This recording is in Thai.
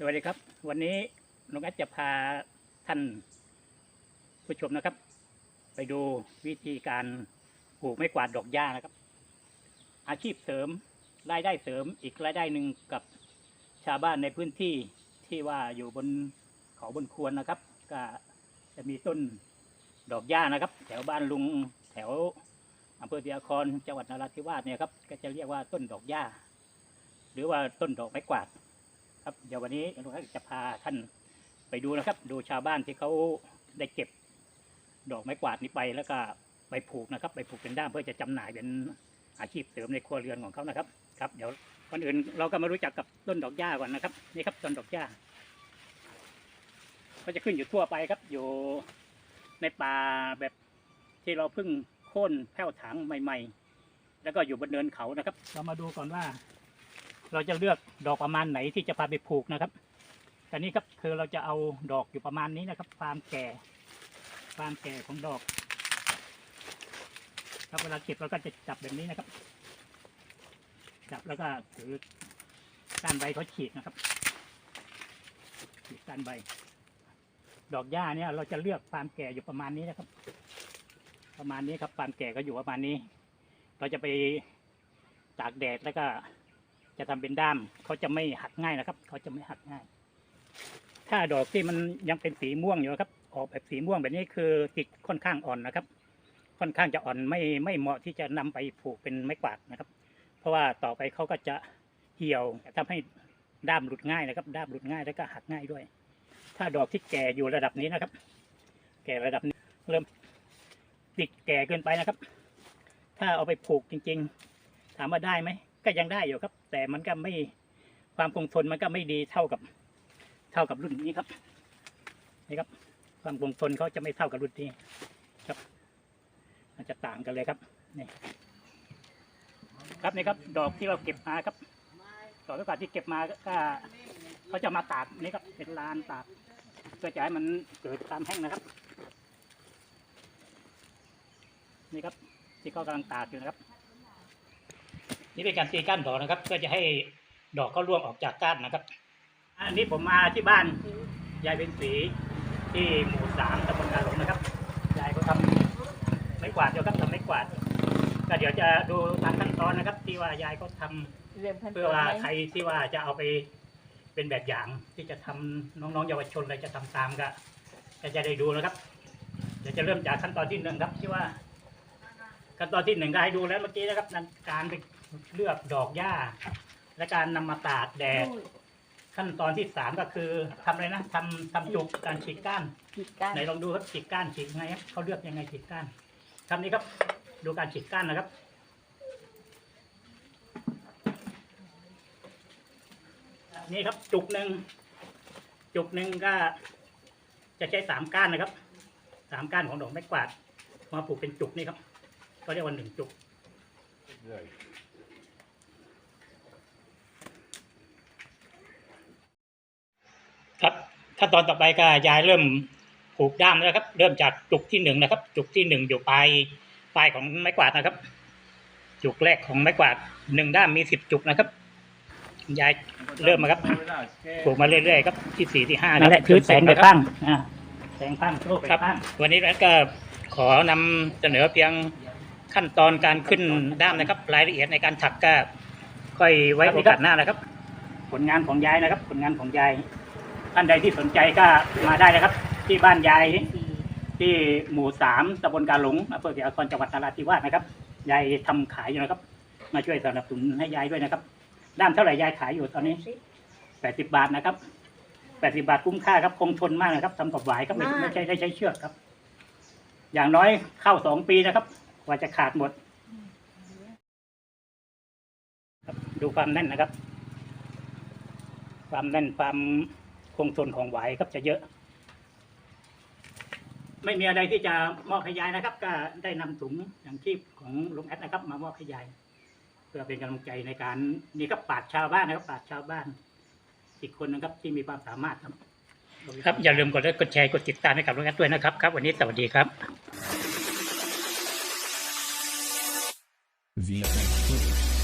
สวัสดีครับ วันนี้ลุงแอดจะพาท่านผู้ชมนะครับ ไปดูวิธีการปลูกไม้กวาดดอกหญ้านะครับ อาชีพเสริมรายได้เสริมอีกรายได้หนึ่งกับชาวบ้านในพื้นที่ที่ว่าอยู่บนเขาบนควรนะครับ ก็จะมีต้นดอกหญ้านะครับ แถวบ้านลุงแถวอำเภอเดียครจังหวัดนราธิวาสเนี่ยครับก็จะเรียกว่าต้นดอกหญ้า หรือว่าต้นดอกไม้กวาด ครับเดี๋ยววันนี้ลุงทักจะพาท่านไปดูนะครับ ดูชาวบ้านที่เขาได้เก็บ ดอกไม้กวาดนี้ไปแล้วก็ไปผูกนะครับ ไปผูกเป็นด้ามเพื่อจะจำหน่ายเป็นอาชีพเสริมในครัวเรือนของเขานะครับ ครับ เดี๋ยวก่อนอื่นเราก็มารู้จักกับต้นดอกหญ้าก่อนนะครับนี่ครับต้นดอกหญ้าก็จะขึ้นอยู่ทั่วไปครับ อยู่ในป่าแบบที่เราเพิ่งโค่นแผ้วถางใหม่ ๆ แล้วก็อยู่บนเนินเขานะครับ เรามาดูก่อนว่า เราจะเลือกดอกประมาณไหนที่จะพาไปผูกนะครับต่นี้ครับคือเราจะเอาดอกอยู่ประมาณนี้นะครับ ความแก่ความแก่ของดอกครับเวลาเก็บเราก็จะจับแบบนี้นะครับ จับแล้วก็ถือก้านใบเขาฉีกนะครับฉีกก้านใบ ดอกหญ้าเนี่ยเราจะเลือกความแก่อยู่ประมาณนี้นะครับ ประมาณนี้ครับความแก่ก็อยู่ประมาณนี้ เราจะไปตากแดดแล้วก็ จะทำเป็นด้ามเขาจะไม่หักง่ายนะครับเขาจะไม่หักง่าย ถ้าดอกที่มันยังเป็นสีม่วงอยู่ครับ ออกแบบสีม่วงแบบนี้คือติดค่อนข้างอ่อนนะครับ ค่อนข้างจะอ่อนไม่ไม่เหมาะที่จะนำไปผูกเป็นไม้กวาดนะครับ เพราะว่าต่อไปเขาก็จะเหี่ยวทำให้ด้ามหลุดง่ายนะครับ ด้ามหลุดง่ายแล้วก็หักง่ายด้วย ถ้าดอกที่แก่อยู่ระดับนี้นะครับ แก่ระดับนี้เริ่มติดแก่เกินไปนะครับ ถ้าเอาไปผูกจริง ๆ ถามว่าได้ไหม ก็ยังได้อยู่ครับ แต่มันก็ไม่ความคงทนมันก็ไม่ดีเท่ากับเท่ากับรุ่นนี้ครับนี่ครับ ความคงทนเขาจะไม่เท่ากับรุ่นนี้ครับมันจะต่างกันเลยครับนี่ครับนี่ครับ ดอกที่เราเก็บมาครับดอกไม้กาที่เก็บมาก็เขาจะมาตากนี่ครับเป็นลานตากเพื่อจะให้มันเกิดความแห้งนะครับ นี่ครับที่เขากำลังตากอยู่นะครับ นี่เป็นการตีก้านดอกนะครับ เพื่อจะให้ดอกเขาร่วงออกจากก้านนะครับ อันนี้ผมมาที่บ้านยายเป็นสีที่หมู่สามตำบลกาหลงนะครับยายเขาทำไม้กวาดเดียวครับทำไม้กวาดก็เดี๋ยวจะดูตามขั้นตอนนะครับ ที่ว่ายายเขาทำเริ่มขั้นตเพื่ออนว่าไหมใครที่ว่าจะเอาไปเป็นแบบอย่างที่จะทำน้องๆเยาวชนอะไรจะทำตามก็ก็จะได้ดูนะครับเดี๋ยวจะเริ่มจากขั้นตอนที่หนึ่งครับที่ว่า ขั้นตอนที่หนึ่งก็ให้ดูแล้วเมื่อกี้นะครับนั่นการไปเลือกดอกหญ้า และการนำมาตากแดดขั้นตอนที่สามก็คือทำอะไรนะทำทำจุกการฉีกก้านผิดกันไหนลองดูครับฉีกก้านฉีกยังไงครับเขาเลือกยังไงฉีกก้านทำนี้ครับ ดูการฉีกก้านนะครับ นี่ครับจุกหนึ่งจุกหนึ่งก็จะใช้สามก้านนะครับสามก้านของดอกไม้กวาดมาปลูกเป็นจุกนี่ครับ ก็เรียกว่าหนึ่งจุกครับขั้นตอนต่อไปก็ยายเริ่มผูกด้ามแล้วครับ เริ่มจากจุกที่หนึ่งนะครับ จุกที่หนึ่งอยู่ปลายปลายของไม้กวาดนะครับ จุกแรกของไม้กวาดหนึ่งด้ามมีสิบจุกนะครับยายเริ่มมาครับปลูกมาเรื่อยๆครับที่สี่ที่ห้านั่นแหละคือแสงไปบ้างอ่าแสงบ้างโชคไปบ้างวันนี้แอดก็ขอนำเสนอเพียง ขั้นตอนการขึ้นด้ามนะครับ รายละเอียดในการถักก็ค่อยไว้โอกาสหน้านะครับ ผลงานของยายนะครับ ผลงานของยายท่านใดที่สนใจก็มาได้นะครับ ที่บ้านยายที่หมู่สามตำบลกาหลงอำเภอเกียรติครจังหวัดนราธิวาสนะครับยายทำขายอยู่นะครับ มาช่วยสนับสนุนให้ยายด้วยนะครับ ด้ามเท่าไหร่ยายขายอยู่ตอนนี้แปดสิบบาทนะครับแปดสิบาทคุ้มค่าครับคงทนมากนะครับทำกับหวายครับไม่ใช่ได้ใช้เชือกครับ อย่างน้อยเข้าสองปีนะครับ ว่าจะขาดหมดครับดูความแน่นนะครับ ความแน่นความคงทนของไหวครับจะเยอะ ไม่มีอะไรที่จะมอบให้ยายนะครับ ก็ได้นำถุงอย่างชีพของลุงแอดนะครับ มามอบให้ยายเพื่อเป็นกำลังใจในการนี่ก็ปาดชาวบ้านนะครับปาดชาวบ้าน อีกคนนะครับที่มีความสามารถครับ ครับอย่าลืมกดไลค์กดแชร์กดติดตามให้กับลุงแอดด้วยนะครับครับ วันนี้สวัสดีครับ vinha com.